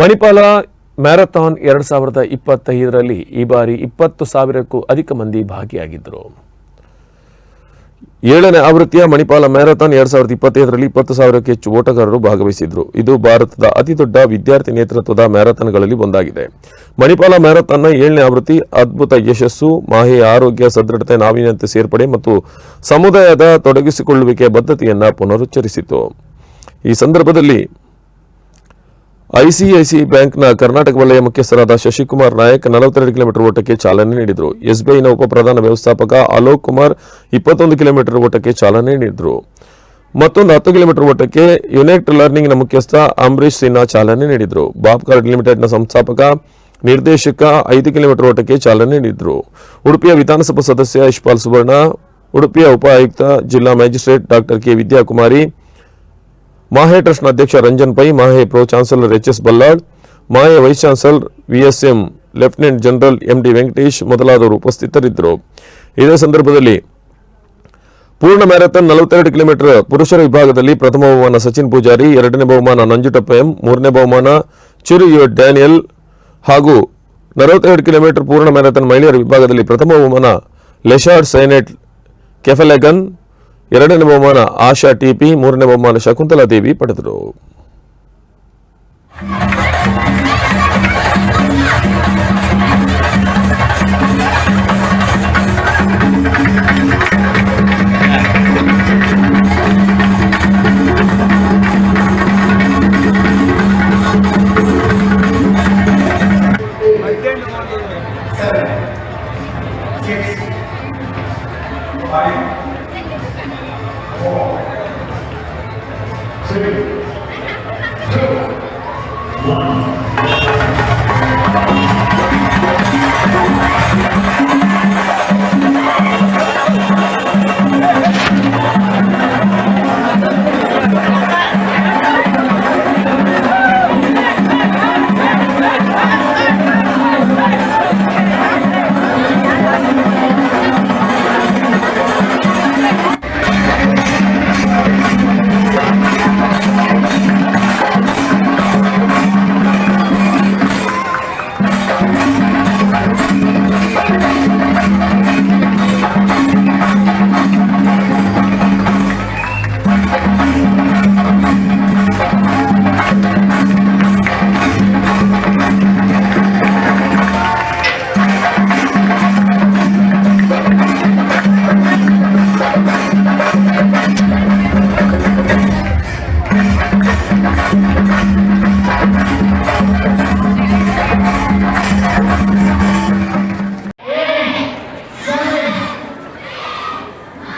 Manipal marathon ಎರಡು ಸಾವಿರದ ಇಪ್ಪತ್ತೈದರಲ್ಲಿ ಈ ಬಾರಿ ಇಪ್ಪತ್ತು ಸಾವಿರಕ್ಕೂ ಅಧಿಕ ಮಂದಿ ಭಾಗಿಯಾಗಿದ್ದರು. ಏಳನೇ ಆವೃತ್ತಿಯ ಮಣಿಪಾಲ ಮ್ಯಾರಥಾನ್ ಎರಡು ಸಾವಿರದ ಇಪ್ಪತ್ತೈದರಲ್ಲಿ ಇಪ್ಪತ್ತು ಸಾವಿರಕ್ಕೆ ಹೆಚ್ಚು ಓಟಗಾರರು ಭಾಗವಹಿಸಿದ್ರು. ಇದು ಭಾರತದ ಅತಿದೊಡ್ಡ ವಿದ್ಯಾರ್ಥಿ ನೇತೃತ್ವದ ಮ್ಯಾರಥಾನ್ಗಳಲ್ಲಿ ಒಂದಾಗಿದೆ. ಮಣಿಪಾಲ ಮ್ಯಾರಥಾನ್ನ ಏಳನೇ ಆವೃತ್ತಿ ಅದ್ಭುತ ಯಶಸ್ಸು, ಮಾಹಿ, ಆರೋಗ್ಯ, ಸದೃಢತೆ ನಾವೀನ್ಯತೆ ಸೇರ್ಪಡೆ ಮತ್ತು ಸಮುದಾಯದ ತೊಡಗಿಸಿಕೊಳ್ಳುವಿಕೆ ಬದ್ಧತೆಯನ್ನು ಪುನರುಚ್ಚರಿಸಿತು. ಈ ಸಂದರ್ಭದಲ್ಲಿ ಐಸಿಐಸಿಐ ಬ್ಯಾಂಕ್ನ ಕರ್ನಾಟಕ ವಲಯ ಮುಖ್ಯಸ್ಥರಾದ ಶಶಿಕುಮಾರ್ ನಾಯಕ್ ನಲವತ್ತೆರಡು ಕಿಲೋಮೀಟರ್ ಓಟಕ್ಕೆ ಚಾಲನೆ ನೀಡಿದರು. ಎಸ್ಬಿಐನ ಉಪಪ್ರಧಾನ ವ್ಯವಸ್ಥಾಪಕ ಅಲೋಕ್ ಕುಮಾರ್ ಇಪ್ಪತ್ತೊಂದು ಕಿಲೋಮೀಟರ್ ಓಟಕ್ಕೆ ಚಾಲನೆ ನೀಡಿದರು. ಮತ್ತೊಂದು ಹತ್ತು ಕಿಲೋಮೀಟರ್ ಓಟಕ್ಕೆ ಯುನೈಟ್ ಲರ್ನಿಂಗ್ನ ಮುಖ್ಯಸ್ಥ ಅಂಬರೀಶ್ ಸಿನ್ಹಾ ಚಾಲನೆ ನೀಡಿದರು. ಬಾಬ್ ಕಾರ್ಡ್ ಲಿಮಿಟೆಡ್ನ ಸಂಸ್ಥಾಪಕ, ನಿರ್ದೇಶಕ ಐದು ಕಿಲೋಮೀಟರ್ ಓಟಕ್ಕೆ ಚಾಲನೆ ನೀಡಿದರು. ಉಡುಪಿಯ ವಿಧಾನಸಭಾ ಸದಸ್ಯ ಯಶ್ಪಾಲ್ ಸುವರ್ಣ, ಉಡುಪಿಯ ಉಪ ಆಯುಕ್ತ ಜಿಲ್ಲಾ magistrate doctor K Vidyakumari MAHE ಟ್ರಸ್ಟ್ನ ಅಧ್ಯಕ್ಷ Ranjan Pai, MAHE pro chancellor H S Ballal, MAHE vice chancellor VSM lieutenant general MD Venkatesh ಮೊದಲಾದವರು ಉಪಸ್ಥಿತರಿದ್ದರು. ಇದೇ ಸಂದರ್ಭದಲ್ಲಿ ಪೂರ್ಣ ಮ್ಯಾರಥಾನ್ ನಲವತ್ತೆರಡು ಕಿಲೋಮೀಟರ್ ಪುರುಷರ ವಿಭಾಗದಲ್ಲಿ ಪ್ರಥಮ ಬಹುಮಾನ ಸಚಿನ್ ಪೂಜಾರಿ, ಎರಡನೇ ಬಹುಮಾನ ನಂಜುಟಪ್ಪ ಎಂ, ಮೂರನೇ ಬಹುಮಾನ ಚಿರು ಯು ಡ್ಯಾನಿಯಲ್ ಹಾಗೂ ನಲವತ್ತೆರಡು ಕಿಲೋಮೀಟರ್ ಪೂರ್ಣ ಮ್ಯಾರಥಾನ್ ಮಹಿಳೆಯರ ವಿಭಾಗದಲ್ಲಿ ಪ್ರಥಮ ಬಹುಮಾನ ಲೆಶಾರ್ಡ್ ಸೈನೆಟ್ ಕೆಫೆಲೆಗನ್ ಎರಡನೇ ಬಹುಮಾನ ಆಶಾ ಟಿಪಿ ಮೂರನೇ ಬಹುಮಾನ ಶಕುಂತಲಾ ದೇವಿ ಪಡೆದರು Seven, six, five, Two.